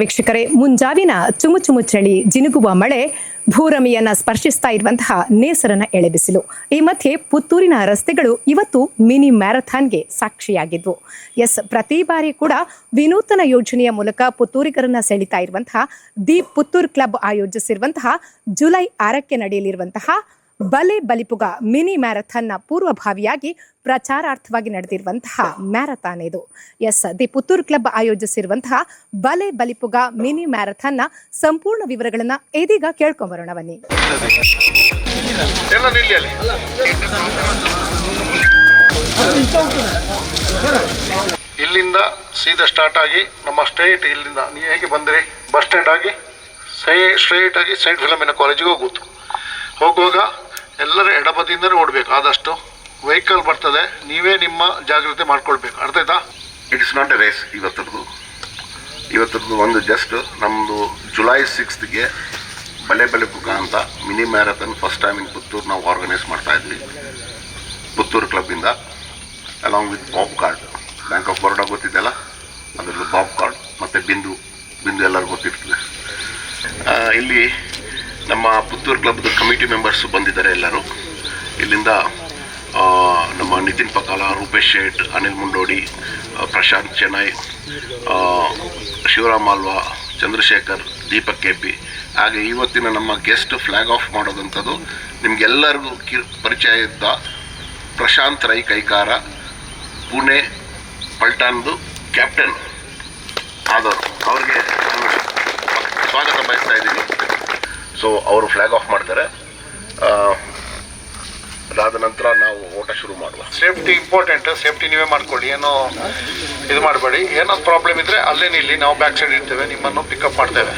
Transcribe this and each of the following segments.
ವೀಕ್ಷಕರೇ, ಮುಂಜಾವಿನ ಚುಮು ಚುಮು ಚಳಿ ಜಿನುಗುವ ಮಳೆ ಭೂರಮಿಯನ್ನ ಸ್ಪರ್ಶಿಸ್ತಾ ಇರುವಂತಹ ನೇಸರನ ಎಳೆಬಿಸಿಲು. ಈ ಮಧ್ಯೆ ಪುತ್ತೂರಿನ ರಸ್ತೆಗಳು ಇವತ್ತು ಮಿನಿ ಮ್ಯಾರಥಾನ್ಗೆ ಸಾಕ್ಷಿಯಾಗಿದ್ವು. ಎಸ್, ಪ್ರತಿ ಬಾರಿ ಕೂಡ ವಿನೂತನ ಯೋಜನೆಯ ಮೂಲಕ ಪುತ್ತೂರಿಗರನ್ನ ಸೆಳಿತಾ ಇರುವಂತಹ ದಿ ಪುತ್ತೂರ್ ಕ್ಲಬ್ ಆಯೋಜಿಸಿರುವಂತಹ ಜುಲೈ ಆರಕ್ಕೆ ನಡೆಯಲಿರುವಂತಹ ಬಲೆ ಬಲಿಪುಗ ಮಿನಿ ಮ್ಯಾರಥಾನ್ನ ಪೂರ್ವಭಾವಿಯಾಗಿ ಪ್ರಚಾರಾರ್ಥವಾಗಿ ನಡೆದಿರುವಂತಹ ಮ್ಯಾರಥಾನ್ ಇದು. ಎಸ್, ದಿ ಪುತ್ತೂರು ಕ್ಲಬ್ ಆಯೋಜಿಸಿರುವಂತಹ ಬಲೆ ಬಲಿಪುಗ ಮಿನಿ ಮ್ಯಾರಥಾನ್ನ ಸಂಪೂರ್ಣ ವಿವರಗಳನ್ನ ಇದೀಗ ಕೇಳ್ಕೊಂಬರೋಣ ಬನ್ನಿ. ಇಲ್ಲಿಂದ ಸೀದಾ ಸ್ಟಾರ್ಟ್ ಆಗಿ ನಮ್ಮ ಸ್ಟ್ರೈಟ್ ಇಲ್ಲಿಂದ ನೀವು ಹೇಗೆ ಬಂದ್ರಿ? ಬಸ್ ಸ್ಟ್ಯಾಂಡ್ ಆಗಿ, ಸೈ ಸ್ಟ್ರೈಟ್ ಆಗಿ ಸೈಂಟ್ ಫಿಲಮಿನ ಕಾಲೇಜಿಗೆ ಹೋಗುತ್ತು ಹೋಗುವಾಗ ಎಲ್ಲರ ಎಡಬದಿಯಿಂದಲೇ ಓಡಬೇಕು, ಆದಷ್ಟು ವೆಹಿಕಲ್ ಬರ್ತದೆ, ನೀವೇ ನಿಮ್ಮ ಜಾಗ್ರತೆ ಮಾಡ್ಕೊಳ್ಬೇಕು. ಅರ್ಥ ಆಯ್ತಾ? It is not a race ಇವತ್ತರದ್ದು ಇವತ್ತರದ್ದು ಒಂದು ಜಸ್ಟ್ ನಮ್ಮದು ಜುಲೈ ಸಿಕ್ಸ್ತ್ಗೆ ಬಲೆ ಬಲೆ ಪುಗ ಅಂತ mini marathon first time in Puttur ನಾವು ಆರ್ಗನೈಸ್ ಮಾಡ್ತಾ ಇದ್ವಿ. Puttur ಕ್ಲಬ್ಬಿಂದ along with BOB card bank of Baroda ಗೊತ್ತಿದ್ದೆಲ್ಲ ಅದರದ್ದು ಬಾಬ್ ಕಾರ್ಡ್ ಮತ್ತು ಬಿಂದು ಬಿಂದು ಎಲ್ಲರಿಗೂ ಗೊತ್ತಿರ್ತದೆ. ಇಲ್ಲಿ ನಮ್ಮ ಪುತ್ತೂರು ಕ್ಲಬ್ ಕಮಿಟಿ ಮೆಂಬರ್ಸ್ ಬಂದಿದ್ದಾರೆ ಎಲ್ಲರೂ. ಇಲ್ಲಿಂದ ನಮ್ಮ ನಿತಿನ್ ಪಕಾಲ, ರೂಪೇಶ್ ಶೇಟ್, ಅನಿಲ್ ಮುಂಡೋಡಿ ಪ್ರಶಾಂತ್ ಚೆನ್ನೈ ಶಿವರಾಮ್ ಆಲ್ವಾ ಚಂದ್ರಶೇಖರ್, ದೀಪಕ್ ಕೆ ಪಿ. ಹಾಗೆ ಇವತ್ತಿನ ನಮ್ಮ ಗೆಸ್ಟ್ ಫ್ಲ್ಯಾಗ್ ಆಫ್ ಮಾಡೋದಂಥದ್ದು. ನಿಮಗೆಲ್ಲರಿಗೂ ಕಿ, ಪರಿಚಯ ಇದ್ದ ಪ್ರಶಾಂತ್ ರೈ ಕೈಕಾರ, ಪುಣೆ ಪಲ್ಟಾನ್ದು ಕ್ಯಾಪ್ಟನ್ ಆದವರು. ಅವ್ರಿಗೆ ಸ್ವಾಗತ ಬಯಸ್ತಾ ಇದ್ದೀನಿ. ಸೊ ಅವರು ಫ್ಲ್ಯಾಗ್ ಆಫ್ ಮಾಡ್ತಾರೆ. ಅದಾದ ನಂತರ ನಾವು ಓಟ ಶುರು ಮಾಡುವ. ಸೇಫ್ಟಿ ಇಂಪಾರ್ಟೆಂಟ್ ಸೇಫ್ಟಿ ನೀವೇ ಮಾಡ್ಕೊಳ್ಳಿ. ಏನೋ ಇದು ಮಾಡಬೇಡಿ. ಏನೋ ಪ್ರಾಬ್ಲಮ್ ಇದ್ರೆ ಅಲ್ಲೇ ನಿಲ್ಲಿ. ನಾವು ಬ್ಯಾಕ್ ಸೈಡ್ ಇರ್ತೇವೆ. ನಿಮ್ಮನ್ನು ಪಿಕಪ್ ಮಾಡ್ತೇವೆ.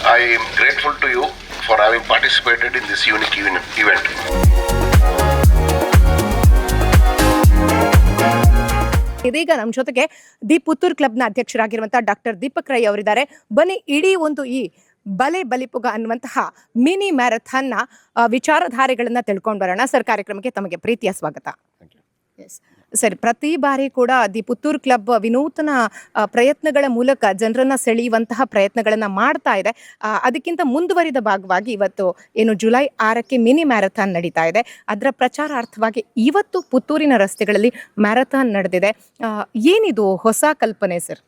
I am grateful to you for having participated in this unique event. ಇದೀಗ ನಮ್ಮ ಜೊತೆಗೆ ದಿ ಪುತ್ತೂರ್ ಕ್ಲಬ್ನ ಅಧ್ಯಕ್ಷರಾಗಿರುವಂತಹ ಡಾಕ್ಟರ್ ದೀಪಕ್ ರೈ ಅವರಿದ್ದಾರೆ ಬನ್ನಿ ಇಡೀ ಒಂದು ಈ ಬಲೆ ಬಲಿಪುಗ ಅನ್ನುವಂತಹ ಮಿನಿ ಮ್ಯಾರಥಾನ್ನ ನ ವಿಚಾರಧಾರೆಗಳನ್ನ ತಿಳ್ಕೊಂಡು ಬರೋಣ ಸರ್ ಕಾರ್ಯಕ್ರಮಕ್ಕೆ ತಮಗೆ ಪ್ರೀತಿಯ ಸ್ವಾಗತ Yes. ಸರಿ ಪ್ರತಿ ಬಾರಿ ಕೂಡ ದಿ ಪುತ್ತೂರ್ ಕ್ಲಬ್ ವಿನೂತನ ಪ್ರಯತ್ನಗಳ ಮೂಲಕ ಜನರನ್ನ ಸೆಳೆಯುವಂತಹ ಪ್ರಯತ್ನಗಳನ್ನ ಮಾಡ್ತಾ ಇದೆ. ಅದಕ್ಕಿಂತ ಮುಂದುವರಿದ ಭಾಗವಾಗಿ ಇವತ್ತು ಏನು ಜುಲೈ ಆರಕ್ಕೆ ಮಿನಿ ಮ್ಯಾರಥಾನ್ ನಡೀತಾ ಇದೆ. ಅದರ ಪ್ರಚಾರಾರ್ಥವಾಗಿ ಇವತ್ತು ಪುತ್ತೂರಿನ ರಸ್ತೆಗಳಲ್ಲಿ ಮ್ಯಾರಥಾನ್ ನಡೆದಿದೆ. ಏನಿದು ಹೊಸ ಕಲ್ಪನೆ ಸರ್?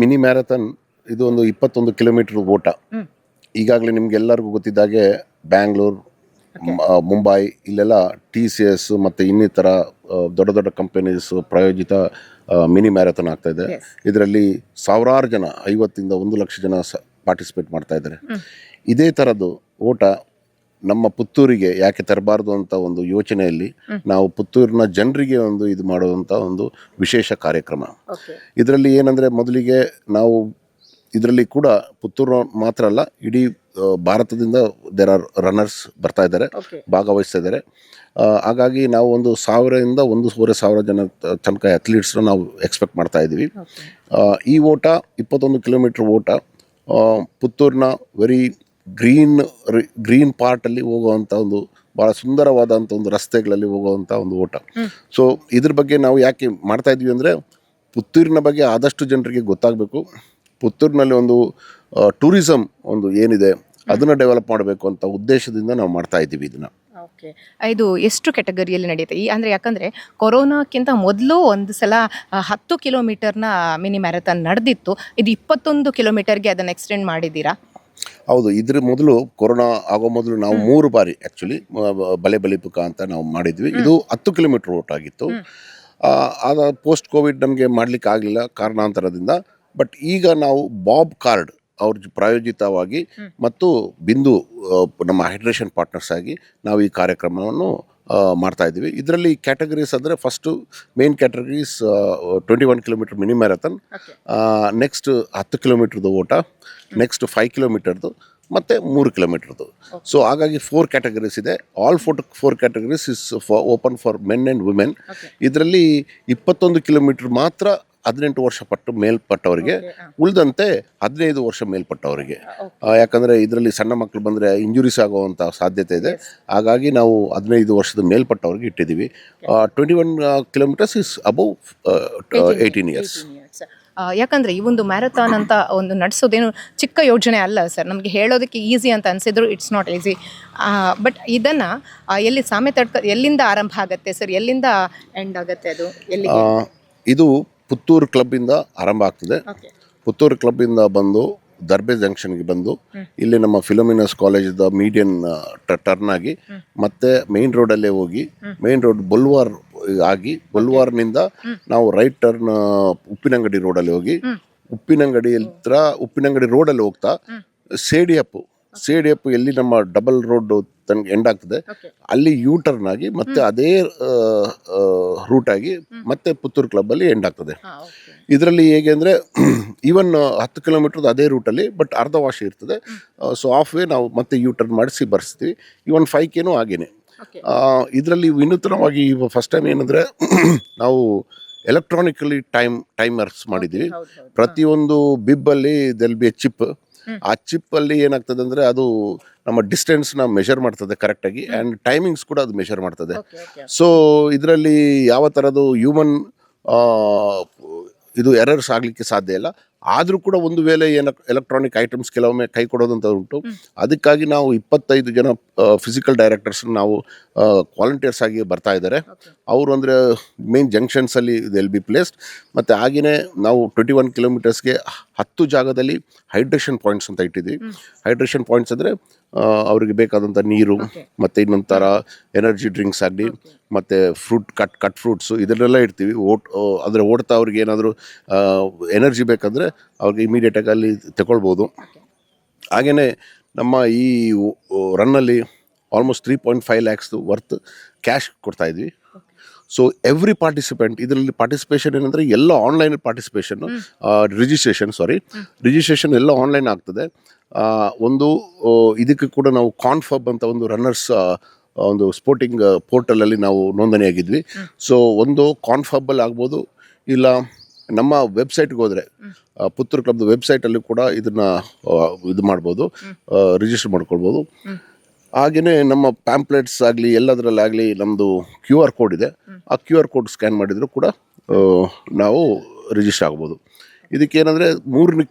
ಮಿನಿ ಮ್ಯಾರಥಾನ್ ಇದು ಒಂದು ಇಪ್ಪತ್ತೊಂದು ಕಿಲೋಮೀಟರ್ ಓಟ. ಈಗಾಗಲೇ ನಿಮ್ಗೆಲ್ಲರಿಗೂ ಗೊತ್ತಿದ್ದಾಗೆ ಬ್ಯಾಂಗ್ಳೂರ್ ಮುಂಬೈ ಇಲ್ಲೆಲ್ಲ ಟಿ ಸಿ ಎಸ್ ಮತ್ತು ಇನ್ನಿತರ ದೊಡ್ಡ ದೊಡ್ಡ ಕಂಪನೀಸ್ ಪ್ರಾಯೋಜಿತ ಮಿನಿ ಮ್ಯಾರಥಾನ್ ಆಗ್ತಾ ಇದೆ. ಇದರಲ್ಲಿ ಸಾವಿರಾರು ಜನ ಐವತ್ತಿಂದ ಒಂದು ಲಕ್ಷ ಜನ ಪಾರ್ಟಿಸಿಪೇಟ್ ಮಾಡ್ತಾ ಇದ್ದಾರೆ. ಇದೇ ಥರದ್ದು ಓಟ ನಮ್ಮ ಪುತ್ತೂರಿಗೆ ಯಾಕೆ ತರಬಾರ್ದು ಅಂತ ಒಂದು ಯೋಚನೆಯಲ್ಲಿ ನಾವು ಪುತ್ತೂರಿನ ಜನರಿಗೆ ಒಂದು ಇದು ಮಾಡುವಂಥ ಒಂದು ವಿಶೇಷ ಕಾರ್ಯಕ್ರಮ. ಇದರಲ್ಲಿ ಏನಂದರೆ ಮೊದಲಿಗೆ ನಾವು ಇದರಲ್ಲಿ ಕೂಡ ಪುತ್ತೂರು ಮಾತ್ರ ಅಲ್ಲ ಇಡೀ ಭಾರತದಿಂದ ದೇರ್ ಆರ್ ರನ್ನರ್ಸ್ ಬರ್ತಾ ಇದ್ದಾರೆ ಭಾಗವಹಿಸ್ತಾ ಇದ್ದಾರೆ. ಆ, ಹಾಗಾಗಿ ನಾವು ಒಂದು ಸಾವಿರದಿಂದ ಒಂದೂವರೆ ಸಾವಿರ ಜನ ತ- ತನಕ ಅಥ್ಲೀಟ್ಸ್ನ ನಾವು ಎಕ್ಸ್ಪೆಕ್ಟ್ ಮಾಡ್ತಾ ಇದ್ದೀವಿ. ಆ, ಈ ಓಟ ಇಪ್ಪತ್ತೊಂದು ಕಿಲೋಮೀಟ್ರ್ ಓಟ ಆ, ಪುತ್ತೂರಿನ ವೆರಿ ಗ್ರೀನ್ ಗ್ರೀನ್ ಪಾರ್ಟಲ್ಲಿ ಹೋಗುವಂಥ ಒಂದು ಭಾಳ ಸುಂದರವಾದಂಥ ಒಂದು ರಸ್ತೆಗಳಲ್ಲಿ ಹೋಗುವಂಥ ಒಂದು ಓಟ. ಸೊ ಇದ್ರ ಬಗ್ಗೆ ನಾವು ಯಾಕೆ ಮಾಡ್ತಾ ಇದ್ವಿ ಅಂದರೆ ಪುತ್ತೂರಿನ ಬಗ್ಗೆ ಆದಷ್ಟು ಜನರಿಗೆ ಗೊತ್ತಾಗಬೇಕು. ಪುತ್ತೂರಿನಲ್ಲಿ ಒಂದು ಟೂರಿಸಮ್ ಒಂದು ಏನಿದೆ ಅದನ್ನು ಡೆವಲಪ್ ಮಾಡಬೇಕು ಅಂತ ಉದ್ದೇಶದಿಂದ ನಾವು ಮಾಡ್ತಾ ಇದ್ದೀವಿ ಇದನ್ನು. ಓಕೆ ಇದು ಎಷ್ಟು ಕ್ಯಾಟಗರಿಯಲ್ಲಿ ನಡೆಯುತ್ತೆ? ಈ ಅಂದರೆ ಯಾಕಂದರೆ ಕೊರೋನಾಕ್ಕಿಂತ ಮೊದಲು ಒಂದು ಸಲ ಹತ್ತು ಕಿಲೋಮೀಟರ್ನ ಮಿನಿ ಮ್ಯಾರಥಾನ್ ನಡೆದಿತ್ತು. ಇದು ಇಪ್ಪತ್ತೊಂದು ಕಿಲೋಮೀಟರ್ಗೆ ಅದನ್ನು ಎಕ್ಸ್ಟೆಂಡ್ ಮಾಡಿದ್ದೀರಾ? ಹೌದು ಇದ್ರ ಮೊದಲು ಕೊರೋನಾ ಆಗೋ ಮೊದಲು ನಾವು ಮೂರು ಬಾರಿ ಆ್ಯಕ್ಚುಲಿ ಬಲೆ ಬಲಿಪುಕ ಅಂತ ನಾವು ಮಾಡಿದ್ವಿ. ಇದು ಹತ್ತು ಕಿಲೋಮೀಟರ್ ಓಟ್ ಆಗಿತ್ತು. ಆ, ಆಗ ಪೋಸ್ಟ್ ಕೋವಿಡ್ ನಮಗೆ ಮಾಡಲಿಕ್ಕೆ ಆಗಲಿಲ್ಲ ಕಾರಣಾಂತರದಿಂದ. ಬಟ್ ಈಗ ನಾವು ಬಾಬ್ ಕಾರ್ಡ್ ಅವ್ರ ಜ- ಪ್ರಾಯೋಜಿತವಾಗಿ ಮತ್ತು ಬಿಂದು ನಮ್ಮ ಹೈಡ್ರೇಷನ್ ಪಾರ್ಟ್ನರ್ಸ್ ಆಗಿ ನಾವು ಈ ಕಾರ್ಯಕ್ರಮವನ್ನು ಮಾಡ್ತಾ ಇದ್ದೀವಿ. ಇದರಲ್ಲಿ ಕ್ಯಾಟಗರೀಸ್ ಅಂದರೆ first main categories twenty one kilometre mini marathon next ಹತ್ತು ಕಿಲೋಮೀಟ್ರದ್ದು ಓಟ ನೆಕ್ಸ್ಟ್ ಫೈವ್ ಕಿಲೋಮೀಟರ್ದು ಮತ್ತು ಮೂರು ಕಿಲೋಮೀಟರ್ದು. ಸೊ ಹಾಗಾಗಿ ಫೋರ್ ಕ್ಯಾಟಗರೀಸ್ ಇದೆ. All four four categories is open for men and women. ಇದರಲ್ಲಿ ಇಪ್ಪತ್ತೊಂದು ಕಿಲೋಮೀಟ್ರ್ ಮಾತ್ರ ಹದಿನೆಂಟು ವರ್ಷ ಪಟ್ಟು ಮೇಲ್ಪಟ್ಟವರಿಗೆ ಉಳಿದಂತೆ ಹದಿನೈದು ವರ್ಷ ಮೇಲ್ಪಟ್ಟವರಿಗೆ. ಯಾಕಂದರೆ ಇದರಲ್ಲಿ ಸಣ್ಣ ಮಕ್ಕಳು ಬಂದರೆ ಇಂಜುರೀಸ್ ಆಗುವಂಥ ಸಾಧ್ಯತೆ ಇದೆ. ಹಾಗಾಗಿ ನಾವು ಹದಿನೈದು ವರ್ಷದ ಮೇಲ್ಪಟ್ಟವ್ರಿಗೆ ಇಟ್ಟಿದ್ದೀವಿ. Twenty one kilometres is above eighteen years ಯಾಕಂದರೆ ಯಾಕಂದ್ರೆ ಈ ಒಂದು ಮ್ಯಾರಥಾನ್ ಅಂತ ಒಂದು ನಡೆಸೋದೇನು ಚಿಕ್ಕ ಯೋಜನೆ ಅಲ್ಲ ಸರ್. ನಮಗೆ ಹೇಳೋದಕ್ಕೆ ಈಸಿ ಅಂತ ಅನಿಸಿದ್ರು ಇಟ್ಸ್ ನಾಟ್ ಈಸಿ ಬಟ್ ಇದನ್ನು ಎಲ್ಲಿ ಸಾಮೆ ತಡ್ಕ ಎಲ್ಲಿಂದ ಆರಂಭ ಆಗುತ್ತೆ ಸರ್? ಎಲ್ಲಿಂದ ಎಂಡ್ ಆಗುತ್ತೆ ಅದು? ಎಲ್ಲಿ ಇದು ಪುತ್ತೂರು ಕ್ಲಬ್ಬಿಂದ ಆರಂಭ ಆಗ್ತದೆ. ಪುತ್ತೂರು ಕ್ಲಬ್ಬಿಂದ ಬಂದು ದರ್ಬೆ ಜಂಕ್ಷನ್ಗೆ ಬಂದು ಇಲ್ಲಿ ನಮ್ಮ ಫಿಲೋಮಿನಸ್ ಕಾಲೇಜ್ದ ಮೀಡಿಯನ್ ಟರ್ನ್ ಆಗಿ ಮತ್ತೆ ಮೇನ್ ರೋಡಲ್ಲೇ ಹೋಗಿ ಮೇನ್ ರೋಡ್ ಬೊಲ್ವಾರ್ ಆಗಿ ಬೊಲ್ವಾರ್ನಿಂದ ನಾವು ರೈಟ್ ಟರ್ನ್ ಉಪ್ಪಿನಂಗಡಿ ರೋಡಲ್ಲಿ ಹೋಗಿ ಉಪ್ಪಿನಂಗಡಿ ಹತ್ರ ಉಪ್ಪಿನಂಗಡಿ ರೋಡಲ್ಲಿ ಹೋಗ್ತಾ ಸೇಡಿಯಪ್ಪು. ಸೇಡಿಯಪ್ಪು ಎಲ್ಲಿ ನಮ್ಮ ಡಬಲ್ ರೋಡ್ ತನಕ ಎಂಡ್ ಆಗ್ತದೆ. ಅಲ್ಲಿ ಯೂ ಟರ್ನ್ ಆಗಿ ಮತ್ತೆ ಅದೇ ರೂಟ್ ಆಗಿ ಮತ್ತೆ ಪುತ್ತೂರು ಕ್ಲಬ್ಬಲ್ಲಿ ಎಂಡ್ ಆಗ್ತದೆ. ಇದರಲ್ಲಿ ಹೇಗೆ ಅಂದರೆ ಈವನ್ ಹತ್ತು ಕಿಲೋಮೀಟ್ರದ್ದು ಅದೇ ರೂಟಲ್ಲಿ ಬಟ್ ಅರ್ಧ ವಾಶ್ ಇರ್ತದೆ. ಸೊ ಆಫ್ ವೇ ನಾವು ಮತ್ತೆ ಯೂ ಟರ್ನ್ ಮಾಡಿಸಿ ಬರ್ಸ್ತೀವಿ. ಈವನ್ ಫೈವ್ ಕೆನೂ ಹಾಗೇನೆ. ಇದರಲ್ಲಿ ವಿನೂತನವಾಗಿ ಫಸ್ಟ್ ಟೈಮ್ ಏನಂದರೆ ನಾವು ಎಲೆಕ್ಟ್ರಾನಿಕಲಿ ಟೈಮ್ ಟೈಮರ್ಸ್ ಮಾಡಿದ್ದೀವಿ. ಪ್ರತಿಯೊಂದು ಬಿಬ್ಬಲ್ಲಿ ದೆಲ್ ಬಿ ಎ ಚಿಪ್ ಆ ಚಿಪ್ಪಲ್ಲಿ ಏನಾಗ್ತದೆ ಅಂದ್ರೆ ಅದು ನಮ್ಮ ಡಿಸ್ಟೆನ್ಸ್ನ ಮೆಷರ್ ಮಾಡ್ತದೆ ಕರೆಕ್ಟಾಗಿ ಅಂಡ್ ಟೈಮಿಂಗ್ಸ್ ಕೂಡ ಅದು ಮೆಷರ್ ಮಾಡ್ತದೆ. ಸೊ ಇದರಲ್ಲಿ ಯಾವ ತರದ್ದು ಹ್ಯೂಮನ್ ಇದು ಎರರ್ಸ್ ಆಗಲಿಕ್ಕೆ ಸಾಧ್ಯ ಇಲ್ಲ. ಆದರೂ ಕೂಡ ಒಂದು ವೇಳೆ ಏನ ಎಲೆಕ್ಟ್ರಾನಿಕ್ ಐಟಮ್ಸ್ ಕೆಲವೊಮ್ಮೆ ಕೈ ಕೊಡೋದಂತ ಉಂಟು. ಅದಕ್ಕಾಗಿ ನಾವು ಇಪ್ಪತ್ತೈದು ಜನ ಫಿಸಿಕಲ್ ಡೈರೆಕ್ಟರ್ಸ್ ನಾವು ವಾಲಂಟಿಯರ್ಸ್ ಆಗಿ ಬರ್ತಾ ಇದ್ದಾರೆ. ಅವರು ಅಂದರೆ ಮೇನ್ ಜಂಕ್ಷನ್ಸಲ್ಲಿ ಎಲ್ ಬಿ ಪ್ಲೇಸ್ಡ್ ಮತ್ತು ಆಗಿನೇ ನಾವು ಟ್ವೆಂಟಿ ಒನ್ ಕಿಲೋಮೀಟರ್ಸ್ಗೆ ಹತ್ತು ಜಾಗದಲ್ಲಿ ಹೈಡ್ರೇಷನ್ ಪಾಯಿಂಟ್ಸ್ ಅಂತ ಇಟ್ಟಿದ್ವಿ ಹೈಡ್ರೇಷನ್ ಪಾಯಿಂಟ್ಸ್ ಅಂದರೆ ಅವರಿಗೆ ಬೇಕಾದಂಥ ನೀರು ಮತ್ತು ಇನ್ನೊಂದು ಥರ ಎನರ್ಜಿ ಡ್ರಿಂಕ್ಸ್ ಆಗಲಿ ಮತ್ತು ಫ್ರೂಟ್ ಕಟ್ ಕಟ್ ಫ್ರೂಟ್ಸು ಇದನ್ನೆಲ್ಲ ಇಡ್ತೀವಿ. ಓಟ್ ಅಂದರೆ ಓಡ್ತಾ ಅವ್ರಿಗೆ ಏನಾದರೂ ಎನರ್ಜಿ ಬೇಕಂದರೆ ಅವ್ರಿಗೆ ಇಮಿಡಿಯೇಟಾಗಿ ಅಲ್ಲಿ ತಗೊಳ್ಬೋದು. ಹಾಗೆಯೇ ನಮ್ಮ ಈ ರನ್ನಲ್ಲಿ ಆಲ್ಮೋಸ್ಟ್ ತ್ರೀ ಪಾಯಿಂಟ್ ಫೈವ್ ಲ್ಯಾಕ್ಸ್ದು ವರ್ತ್ ಕ್ಯಾಶ್ ಕೊಡ್ತಾಯಿದ್ವಿ ಸೊ ಎವ್ರಿ ಪಾರ್ಟಿಸಿಪೆಂಟ್ ಇದರಲ್ಲಿ ಪಾರ್ಟಿಸಿಪೇಷನ್ ಏನಂದರೆ ಎಲ್ಲ online participation registration sorry registration ಎಲ್ಲ ಆನ್ಲೈನ್ ಆಗ್ತದೆ. ಒಂದು ಇದಕ್ಕೆ ಕೂಡ ನಾವು ಕಾನ್ಫಬ್ ಅಂತ ಒಂದು ರನ್ನರ್ಸ್ ಒಂದು ಸ್ಪೋರ್ಟಿಂಗ್ ಪೋರ್ಟಲಲ್ಲಿ ನಾವು ನೋಂದಣಿಯಾಗಿದ್ವಿ ಸೊ ಒಂದು ಕಾನ್ಫಬ್ಬಲ್ಲಿ ಆಗ್ಬೋದು ಇಲ್ಲ ನಮ್ಮ ವೆಬ್ಸೈಟ್ಗೆ ಹೋದರೆ ಕ್ಲಬ್ ವೆಬ್ಸೈಟ್ ವೆಬ್ಸೈಟಲ್ಲಿ ಕೂಡ ಇದನ್ನು ಇದು ಮಾಡ್ಬೋದು ರಿಜಿಸ್ಟರ್ ಮಾಡ್ಕೊಳ್ಬೋದು. ಹಾಗೆಯೇ ನಮ್ಮ ಪ್ಯಾಂಪ್ಲೆಟ್ಸ್ ಆಗಲಿ ಎಲ್ಲದರಲ್ಲಾಗಲಿ ನಮ್ಮದು ಕ್ಯೂ ಆರ್ ಕೋಡ್ ಇದೆ. ಆ ಕ್ಯೂ ಆರ್ ಕೋಡ್ ಸ್ಕ್ಯಾನ್ ಮಾಡಿದರೂ ಕೂಡ ನಾವು ರಿಜಿಸ್ಟರ್ ಆಗ್ಬೋದು. ಇದಕ್ಕೇನಂದರೆ ಮೂರು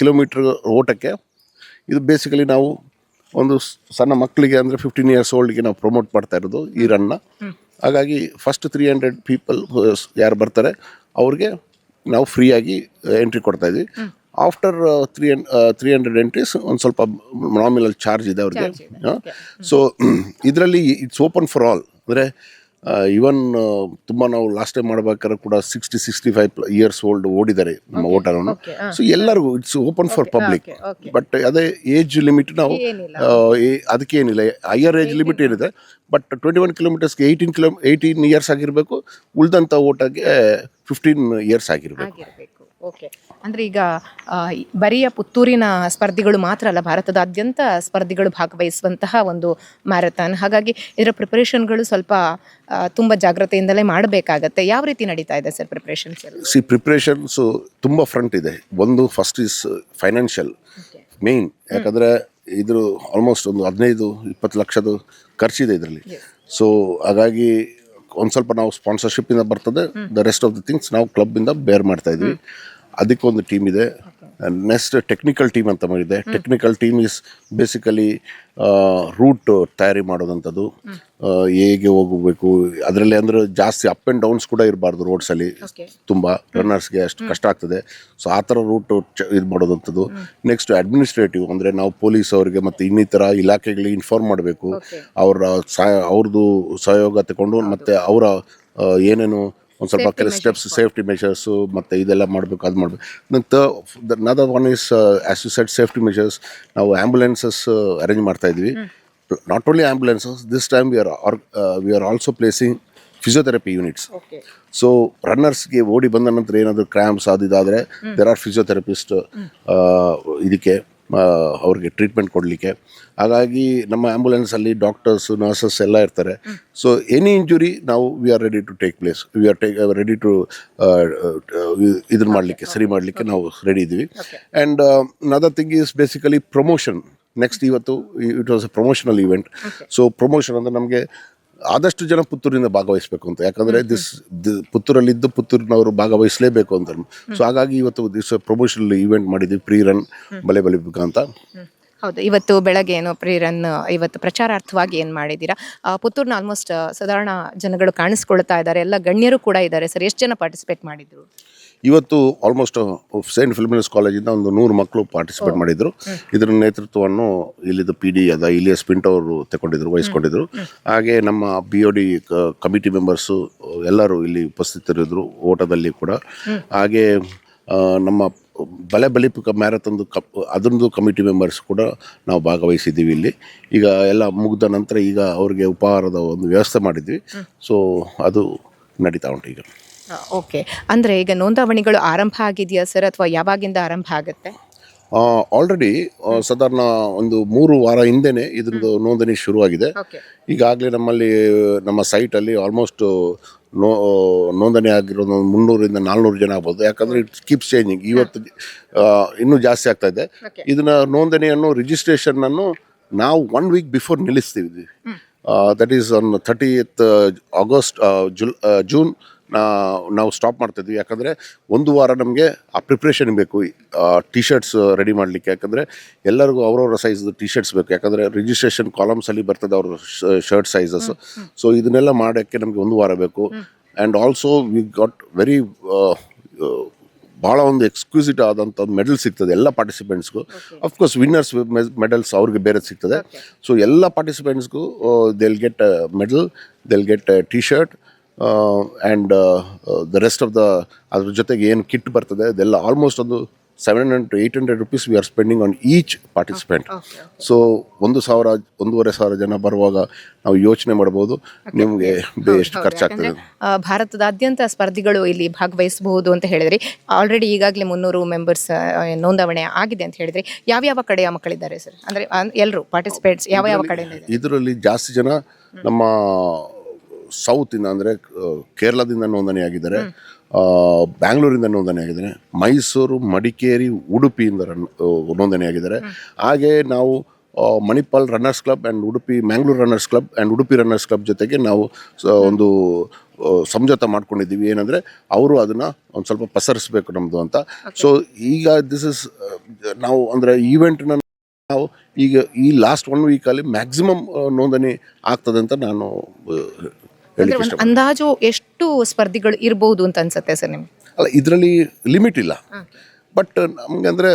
ಕಿಲೋಮೀಟ್ರ್ ಓಟಕ್ಕೆ ಇದು ಬೇಸಿಕಲಿ ನಾವು ಒಂದು ಸಣ್ಣ ಮಕ್ಕಳಿಗೆ ಅಂದರೆ ಫಿಫ್ಟೀನ್ ಇಯರ್ಸ್ ಓಲ್ಡ್ಗೆ ನಾವು ಪ್ರಮೋಟ್ ಮಾಡ್ತಾ ಇರೋದು ಈ ರನ್ನ ಹಾಗಾಗಿ ಫಸ್ಟ್ ತ್ರೀ ಹಂಡ್ರೆಡ್ ಪೀಪಲ್ ಯಾರು ಬರ್ತಾರೆ ಅವ್ರಿಗೆ ನಾವು ಫ್ರೀಯಾಗಿ ಎಂಟ್ರಿ ಕೊಡ್ತಾ ಇದ್ವಿ. After three three hundred entries ಒಂದು ಸ್ವಲ್ಪ ನಾಮಿನಲ್ ಚಾರ್ಜ್ ಇದೆ ಅವ್ರಿಗೆ. ಸೊ ಇದರಲ್ಲಿ ಇಟ್ಸ್ ಓಪನ್ ಫಾರ್ ಆಲ್ ಅಂದರೆ ಇವನ್ ತುಂಬ ನಾವು ಲಾಸ್ಟ್ ಟೈಮ್ ಮಾಡ್ಬೇಕಾದ್ರೆ ಕೂಡ sixty sixty five years old ಓಡಿದ್ದಾರೆ ನಮ್ಮ ಓಟರನ್ನು. ಸೊ ಎಲ್ಲರಿಗೂ it's open for public. But ಅದೇ ಏಜ್ ಲಿಮಿಟ್ ನಾವು ಏನಿಲ್ಲ. ಆ, ಅದಕ್ಕೇನಿಲ್ಲ ಹೈಯರ್ ಏಜ್ ಲಿಮಿಟ್ ಏನಿದೆ. ಬಟ್ ಟ್ವೆಂಟಿ ಒನ್ ಕಿಲೋಮೀಟರ್ಸ್ಗೆ ಏಯ್ಟೀನ್ ಕಿಲೋ ಏಯ್ಟೀನ್ ಇಯರ್ಸ್ ಆಗಿರಬೇಕು. ಉಳಿದಂಥ ಓಟಕ್ಕೆ ಫಿಫ್ಟೀನ್ ಇಯರ್ಸ್ ಆಗಿರಬೇಕು. ಆಗಿರಬೇಕು. ಓಕೆ ಅಂದರೆ ಈಗ ಬರಿಯ ಪುತ್ತೂರಿನ ಸ್ಪರ್ಧಿಗಳು ಮಾತ್ರ ಅಲ್ಲ ಭಾರತದಾದ್ಯಂತ ಸ್ಪರ್ಧಿಗಳು ಭಾಗವಹಿಸುವಂತಹ ಒಂದು ಮ್ಯಾರಥಾನ್. ಹಾಗಾಗಿ ಇದರ ಪ್ರಿಪರೇಷನ್ಗಳು ಸ್ವಲ್ಪ ತುಂಬ ಜಾಗ್ರತೆಯಿಂದಲೇ ಮಾಡಬೇಕಾಗತ್ತೆ. ಯಾವ ರೀತಿ ನಡೀತಾ ಇದೆ ಸರ್ ಪ್ರಿಪ್ರೇಷನ್ಸ್ ಸಿ ಪ್ರಿಪ್ರೇಷನ್ಸು ತುಂಬ ಫ್ರಂಟ್ ಇದೆ. ಒಂದು ಫಸ್ಟ್ ಇಸ್ ಫೈನಾನ್ಷಿಯಲ್ ಮೇನ್ ಯಾಕಂದರೆ ಇದ್ರ ಆಲ್ಮೋಸ್ಟ್ ಒಂದು ಹದಿನೈದು ಇಪ್ಪತ್ತು ಲಕ್ಷದ ಖರ್ಚಿದೆ ಇದರಲ್ಲಿ. ಸೊ ಹಾಗಾಗಿ ಒಂದು ಸ್ವಲ್ಪ ನಾವು ಸ್ಪಾನ್ಸರ್ಶಿಪ್ಪಿಂದ ಬರ್ತದೆ. The rest of the things ನಾವು ಕ್ಲಬ್ಬಿಂದ ಬೇರ್ ಮಾಡ್ತಾ ಇದ್ವಿ. ಅದಕ್ಕೊಂದು ಟೀಮ್ ಇದೆ. ನೆಕ್ಸ್ಟ್ ಟೆಕ್ನಿಕಲ್ ಟೀಮ್ ಅಂತ ಇದೆ technical team is basically route ತಯಾರಿ ಮಾಡೋದಂಥದ್ದು. ಹೇಗೆ ಹೋಗಬೇಕು. ಅದರಲ್ಲಿ ಅಂದರೆ ಜಾಸ್ತಿ ಅಪ್ ಆ್ಯಂಡ್ ಡೌನ್ಸ್ ಕೂಡ ಇರಬಾರ್ದು ರೋಡ್ಸಲ್ಲಿ ತುಂಬ ರನ್ನರ್ಸ್ಗೆ ಅಷ್ಟು ಕಷ್ಟ ಆಗ್ತದೆ. ಸೊ ಆ ಥರ ರೂಟ್ ಇದು ಮಾಡೋದಂಥದ್ದು. ನೆಕ್ಸ್ಟ್ ಅಡ್ಮಿನಿಸ್ಟ್ರೇಟಿವ್ ಅಂದರೆ ನಾವು ಪೊಲೀಸ್ ಅವರಿಗೆ ಮತ್ತು ಇನ್ನಿತರ ಇಲಾಖೆಗಳಿಗೆ ಇನ್ಫಾರ್ಮ್ ಮಾಡಬೇಕು. ಅವರ ಸಹ ಅವ್ರದ್ದು ಸಹಯೋಗ ತಗೊಂಡು ಮತ್ತು ಅವರ ಏನೇನು ಒಂದು ಸ್ವಲ್ಪ ಕೆಲವು ಸ್ಟೆಪ್ಸ್ ಸೇಫ್ಟಿ ಮೆಷರ್ಸು ಮತ್ತು ಇದೆಲ್ಲ ಮಾಡಬೇಕು ಅದು ಮಾಡಬೇಕು. ನಂತರ another one is as you set safety measures ನಾವು ಆ್ಯಂಬುಲೆನ್ಸಸ್ ಅರೇಂಜ್ ಮಾಡ್ತಾ ಇದ್ವಿ. Not only ambulances this time we are we are also placing physiotherapy units so ರನ್ನರ್ಸ್ಗೆ ಓಡಿ ಬಂದ ನಂತರ ಏನಾದರೂ ಕ್ರ್ಯಾಂಪ್ಸ್ ಅದು ಇದಾದರೆ ದೇರ್ ಆರ್ ಫಿಸಿಯೋಥೆರಪಿಸ್ಟ್ ಇದಕ್ಕೆ. ಅವ್ರಿಗೆ ಟ್ರೀಟ್ಮೆಂಟ್ ಕೊಡಲಿಕ್ಕೆ. ಹಾಗಾಗಿ ನಮ್ಮ ಆ್ಯಂಬುಲೆನ್ಸಲ್ಲಿ ಡಾಕ್ಟರ್ಸ್ ನರ್ಸಸ್ ಎಲ್ಲ ಇರ್ತಾರೆ. ಸೊ ಎನಿ ಇಂಜುರಿ ನಾವು we are ready to take place we are take ready to ಇದನ್ನ ಮಾಡಲಿಕ್ಕೆ ಸರಿ ಮಾಡಲಿಕ್ಕೆ ನಾವು ರೆಡಿ ಇದ್ದೀವಿ. And another thing is basically promotion next ಇವತ್ತು it was a promotional event so promotion ಅಂದರೆ ನಮಗೆ ಆದಷ್ಟು ಜನ ಪುತ್ತೂರಿಂದ ಭಾಗವಹಿಸಬೇಕು ಅಂತ. ಯಾಕಂದರೆ ದಿಸ್ ಪುತ್ತೂರಲ್ಲಿದ್ದು ಪುತ್ತೂರಿನವರು ಭಾಗವಹಿಸಲೇಬೇಕು ಅಂತ ಸೊ ಹಾಗಾಗಿ ಇವತ್ತು ದಿವಸ ಪ್ರಮೋಷನಲ್ ಇವೆಂಟ್ ಮಾಡಿದ್ವಿ ಪ್ರೀ ರನ್ ಬಲೆ ಬಲಿಬೇಕು ಅಂತ. ಹೌದು ಇವತ್ತು ಬೆಳಗ್ಗೆ ಏನು ಪ್ರೀರನ್ ಇವತ್ತು ಪ್ರಚಾರಾರ್ಥವಾಗಿ ಏನು ಮಾಡಿದ್ದೀರಾ? ಪುತ್ತೂರ್ನ ಆಲ್ಮೋಸ್ಟ್ ಸಾಧಾರಣ ಜನಗಳು ಕಾಣಿಸ್ಕೊಳ್ತಾ ಇದ್ದಾರೆ. ಎಲ್ಲ ಗಣ್ಯರು ಕೂಡ ಇದ್ದಾರೆ. ಸರ್ ಎಷ್ಟು ಜನ ಪಾರ್ಟಿಸಿಪೇಟ್ ಮಾಡಿದ್ರು? ಇವತ್ತು ಆಲ್ಮೋಸ್ಟ್ ಸೇಂಟ್ ಫಿಲ್ಮಿನಸ್ ಕಾಲೇಜಿಂದ ಒಂದು ನೂರು ಮಕ್ಕಳು ಪಾರ್ಟಿಸಿಪೇಟ್ ಮಾಡಿದ್ರು. ಇದರ ನೇತೃತ್ವವನ್ನು ಇಲ್ಲಿದ್ದ ಪಿ ಡಿ ಅದ ಇಲ್ಲಿಯ ಪಿಂಟ್ ಅವರು ತಗೊಂಡಿದ್ರು ವಹಿಸ್ಕೊಂಡಿದ್ರು. ಹಾಗೆ ನಮ್ಮ B O D committee members ಎಲ್ಲರೂ ಇಲ್ಲಿ ಉಪಸ್ಥಿತರಿದ್ದರು ಓಟದಲ್ಲಿ ಕೂಡ. ಹಾಗೆ ನಮ್ಮ ಬಲೆ ಬಲಿಪ ಮ್ಯಾರಥಾನ್ದು ಕಪ್ ಅದರದ್ದು ಕಮಿಟಿ ಮೆಂಬರ್ಸ್ ಕೂಡ ನಾವು ಭಾಗವಹಿಸಿದ್ದೀವಿ ಇಲ್ಲಿ. ಈಗ ಎಲ್ಲ ಮುಗಿದ ನಂತರ ಈಗ ಅವ್ರಿಗೆ ಉಪಹಾರದ ಒಂದು ವ್ಯವಸ್ಥೆ ಮಾಡಿದ್ವಿ. ಸೊ ಅದು ನಡೀತಾ ಉಂಟು ಈಗ. ಓಕೆ ಅಂದರೆ ಈಗ ನೋಂದಾವಣಿಗಳು ಆರಂಭ ಆಗಿದೆಯಾ ಸರ್? ಅಥವಾ ಯಾವಾಗಿಂದ ಆರಂಭ ಆಗುತ್ತೆ? ಆಲ್ರೆಡಿ ಸಾಧಾರಣ ಒಂದು ಮೂರು ವಾರ ಹಿಂದೆನೆ ಇದರದ್ದು ನೋಂದಣಿ ಶುರುವಾಗಿದೆ. ಈಗಾಗಲೇ ನಮ್ಮಲ್ಲಿ ನಮ್ಮ ಸೈಟಲ್ಲಿ ಆಲ್ಮೋಸ್ಟ್ ನೋ ನೋಂದಣಿ ಆಗಿರೋದು ಒಂದು ಮುನ್ನೂರಿಂದ ನಾಲ್ನೂರು ಜನ ಆಗ್ಬೋದು. ಯಾಕಂದರೆ ಇಟ್ಸ್ ಕೀಪ್ ಚೇಂಜಿಂಗ್ ಇವತ್ತು ಇನ್ನೂ ಜಾಸ್ತಿ ಆಗ್ತಾ ಇದೆ. ಇದನ್ನು ನೋಂದಣಿಯನ್ನು ರಿಜಿಸ್ಟ್ರೇಷನನ್ನು ನಾವು one week before ನಿಲ್ಲಿಸ್ತೀವಿ. That is on thirtieth August July June ನಾವು ಸ್ಟಾಪ್ ಮಾಡ್ತಿದ್ವಿ. ಯಾಕಂದರೆ ಒಂದು ವಾರ ನಮಗೆ ಆ ಪ್ರಿಪ್ರೇಷನ್ ಬೇಕು. ಟಿ ಶರ್ಟ್ಸ್ ರೆಡಿ ಮಾಡಲಿಕ್ಕೆ. ಯಾಕಂದರೆ ಎಲ್ಲರಿಗೂ ಅವ್ರವ್ರ ಸೈಜ್ ಟಿ ಶರ್ಟ್ಸ್ ಬೇಕು. ಯಾಕಂದರೆ ರಿಜಿಸ್ಟ್ರೇಷನ್ ಕಾಲಮ್ಸಲ್ಲಿ ಬರ್ತದೆ ಅವ್ರ ಶರ್ಟ್ ಸೈಜಸ್ ಸೊ ಇದನ್ನೆಲ್ಲ ಮಾಡೋಕ್ಕೆ ನಮಗೆ ಒಂದು ವಾರ ಬೇಕು. And also we got very ಭಾಳ ಒಂದು ಎಕ್ಸ್ಕ್ಯೂಸಿಟ್ ಆದಂಥ ಮೆಡಲ್ ಸಿಗ್ತದೆ ಎಲ್ಲ ಪಾರ್ಟಿಸಿಪೆಂಟ್ಸ್ಗೂ ಅಫ್ಕೋರ್ಸ್ ವಿನ್ನರ್ಸ್ ಮೆಡಲ್ಸ್ ಅವ್ರಿಗೆ ಬೇರೆ ಸಿಗ್ತದೆ. ಸೊ ಎಲ್ಲ ಪಾರ್ಟಿಸಿಪೆಂಟ್ಸ್ಗೂ they'll get medal they'll get T shirt and the rest of the ಅದ್ರ ಜೊತೆಗೆ ಏನು ಕಿಟ್ ಬರ್ತದೆ ಅದೆಲ್ಲ ಆಲ್ಮೋಸ್ಟ್ ಒಂದು seven hundred to eight hundred rupees we are spending on each participant so ಒಂದು ಸಾವಿರ ಒಂದೂವರೆ ಸಾವಿರ ಜನ ಬರುವಾಗ ನಾವು ಯೋಚನೆ ಮಾಡಬಹುದು. ನಿಮಗೆ ಎಷ್ಟು ಖರ್ಚಾಗ್ತದೆ ಭಾರತದಾದ್ಯಂತ ಸ್ಪರ್ಧಿಗಳು ಇಲ್ಲಿ ಭಾಗವಹಿಸಬಹುದು ಅಂತ ಹೇಳಿದ್ರಿ. ಆಲ್ರೆಡಿ ಈಗಾಗಲೇ ಮುನ್ನೂರು ಮೆಂಬರ್ಸ್ ನೋಂದಾವಣೆ ಆಗಿದೆ ಅಂತ ಹೇಳಿದ್ರಿ. ಯಾವ ಯಾವ ಕಡೆಯ ಮಕ್ಕಳಿದ್ದಾರೆ ಸರ್? ಅಂದರೆ ಎಲ್ಲರೂ ಪಾರ್ಟಿಸಿಪೇಟ್ಸ್ ಯಾವ ಯಾವ ಕಡೆ ಇದೆ ಇದರಲ್ಲಿ ಜಾಸ್ತಿ ಜನ ನಮ್ಮ ಸೌತಿಂದ ಅಂದರೆ ಕೇರಳದಿಂದ ನೋಂದಣಿ ಆಗಿದ್ದಾರೆ ಆ, ಬ್ಯಾಂಗ್ಳೂರಿಂದ ನೋಂದಣಿ ಆಗಿದ್ದಾರೆ ಮೈಸೂರು ಮಡಿಕೇರಿ ಉಡುಪಿಯಿಂದ ರನ್ ನೋಂದಣಿಯಾಗಿದ್ದಾರೆ. ನೋಂದಣಿ ಆಗಿದ್ದಾರೆ ಹಾಗೆ ನಾವು Manipal runners club and Udupi Mangalore runners club and Udupi runners club ಜೊತೆಗೆ ನಾವು ಒಂದು ಸಂಜೋತ ಮಾಡ್ಕೊಂಡಿದ್ದೀವಿ. ಏನಂದರೆ ಅವರು ಅದನ್ನು ಒಂದು ಸ್ವಲ್ಪ ಪಸರಿಸಬೇಕು ನಮ್ಮದು ಅಂತ. ಸೊ ಈಗ ದಿಸ್ ಇಸ್ ನಾವು ಅಂದರೆ ಈವೆಂಟ್ನ ನಾವು ಈಗ ಈ ಲಾಸ್ಟ್ ಒನ್ ವೀಕಲ್ಲಿ ಮ್ಯಾಕ್ಸಿಮಮ್ ನೋಂದಣಿ ಆಗ್ತದೆ ಅಂತ ನಾನು ಅಂದ್ರೆ ಒಂದು ಅಂದಾಜು ಎಷ್ಟು ಸ್ಪರ್ಧಿಗಳು ಇರಬಹುದು ಅಂತ ಅನ್ಸುತ್ತೆ ಸರ್ ನಿಮ್ಗೆ? ಅಲ್ಲ ಇದರಲ್ಲಿ ಲಿಮಿಟ್ ಇಲ್ಲ. ಬಟ್ ನಮಗೆ ಅಂದರೆ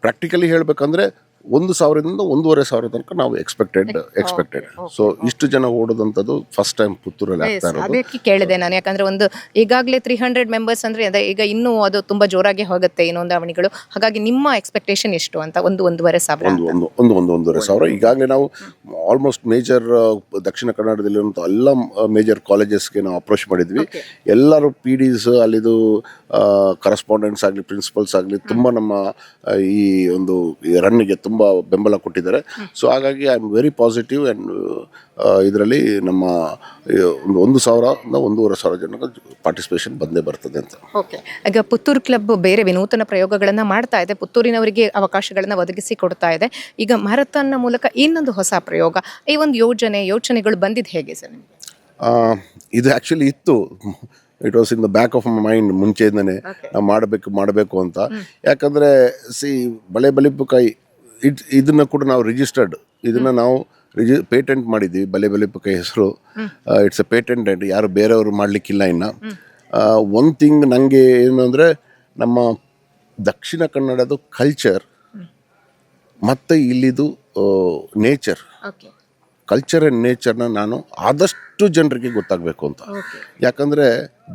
ಪ್ರಾಕ್ಟಿಕಲಿ ಹೇಳಬೇಕಂದ್ರೆ ಒಂದು ಸಾವಿರದಿಂದ ಒಂದೂವರೆ ಸಾವಿರ ತನಕ ನಾವು ಎಕ್ಸ್ಪೆಕ್ಟೆಡ್ ಎಕ್ಸ್ಪೆಕ್ಟೆಡ್ ಸೊ ಇಷ್ಟು ಜನ ಓಡೋದಂಥದ್ದು ಫಸ್ಟ್ ಟೈಮ್ ಪುತ್ತೂರಲ್ಲಿ ಆಗ್ತಾ ಇರೋದು. ಅದಕ್ಕೆ ಕೇಳಿದೆ ನಾನು? ಯಾಕಂದ್ರೆ ಒಂದು ಈಗಾಗಲೇ ತ್ರೀ ಹಂಡ್ರೆಡ್ ಮೆಂಬರ್ಸ್ ಅಂದ್ರೆ ಅದೇ ಈಗ ಇನ್ನೂ ಅದು ತುಂಬಾ ಜೋರಾಗಿ ಹೋಗುತ್ತೆ ಈ ನೋಂದಾವಣಿಗಳು. ಹಾಗಾಗಿ ನಿಮ್ಮ ಎಕ್ಸ್ಪೆಕ್ಟೇಷನ್ ಎಷ್ಟು ಅಂತ ಒಂದು ಒಂದೂವರೆ ಸಾವಿರ ಒಂದು ಒಂದು ಒಂದು ಒಂದು ಒಂದೂವರೆ ಸಾವಿರ. ಈಗಾಗಲೇ ನಾವು ಆಲ್ಮೋಸ್ಟ್ ಮೇಜರ್ ದಕ್ಷಿಣ ಕನ್ನಡದಲ್ಲಿರುವಂಥ ಎಲ್ಲ ಮೇಜರ್ ಕಾಲೇಜಸ್ಗೆ ನಾವು ಅಪ್ರೋಚ್ ಮಾಡಿದ್ವಿ. ಎಲ್ಲರೂ ಪಿ ಡಿಸ್ ಅಲ್ಲಿದು ಕರೆಸ್ಪಾಂಡೆಂಟ್ಸ್ ಆಗಲಿ ಪ್ರಿನ್ಸಿಪಲ್ಸ್ ಆಗಲಿ ತುಂಬ ನಮ್ಮ ಆ, ಈ ಒಂದು ರನ್ನಿಗೆ ತುಂಬ ತುಂಬ ಬೆಂಬಲ ಕೊಟ್ಟಿದ್ದಾರೆ. ಸೊ ಹಾಗಾಗಿ I am very positive and ಇದರಲ್ಲಿ ನಮ್ಮ ಒಂದು ಒಂದು ಸಾವಿರದಿಂದ ಒಂದೂವರೆ ಸಾವಿರ ಜನ ಪಾರ್ಟಿಸಿಪೇಷನ್ ಬಂದೇ ಬರ್ತದೆ ಅಂತ. ಓಕೆ ಈಗ ಪುತ್ತೂರು ಕ್ಲಬ್ ಬೇರೆ ವಿನೂತನ ಪ್ರಯೋಗಗಳನ್ನು ಮಾಡ್ತಾ ಇದೆ. ಪುತ್ತೂರಿನವರಿಗೆ ಅವಕಾಶಗಳನ್ನು ಒದಗಿಸಿ ಕೊಡ್ತಾ ಇದೆ. ಈಗ ಮ್ಯಾರಥಾನ್ನ ಮೂಲಕ ಇನ್ನೊಂದು ಹೊಸ ಪ್ರಯೋಗ ಈ ಒಂದು ಯೋಜನೆ ಯೋಚನೆಗಳು ಬಂದಿದ್ದು ಹೇಗೆ ಸರ್ ಇದು ಆ್ಯಕ್ಚುಲಿ ಇತ್ತು. It was in the back of my mind ಮುಂಚೆಯಿಂದನೇ. ನಾವು ಮಾಡಬೇಕು ಮಾಡಬೇಕು ಅಂತ. ಯಾಕಂದರೆ ಸಿ ಬಳೆ ಬಲಿಪುಕಾಯಿ ಇಟ್ ಇದನ್ನು ಕೂಡ ನಾವು ರಿಜಿಸ್ಟರ್ಡ್ ಇದನ್ನು ನಾವು ರಿಜಿ ಪೇಟೆಂಟ್ ಮಾಡಿದ್ವಿ ಬಲೆ ಬಲೆ ಪಕ್ಕ ಹೆಸರು. ಇಟ್ಸ್ ಎ ಪೇಟೆಂಟ್ ಆ್ಯಂಡ್ ಯಾರು ಬೇರೆಯವರು ಮಾಡಲಿಕ್ಕಿಲ್ಲ ಇನ್ನು. ಒಂದು ಥಿಂಗ್ ನನಗೆ ಏನು ಅಂದರೆ ನಮ್ಮ ದಕ್ಷಿಣ ಕನ್ನಡದ ಕಲ್ಚರ್ ಮತ್ತು ಇಲ್ಲಿದು ನೇಚರ್ ಕಲ್ಚರ್ ಆ್ಯಂಡ್ ನೇಚರ್ನ ನಾನು ಆದಷ್ಟು ಜನರಿಗೆ ಗೊತ್ತಾಗಬೇಕು ಅಂತ. ಯಾಕಂದರೆ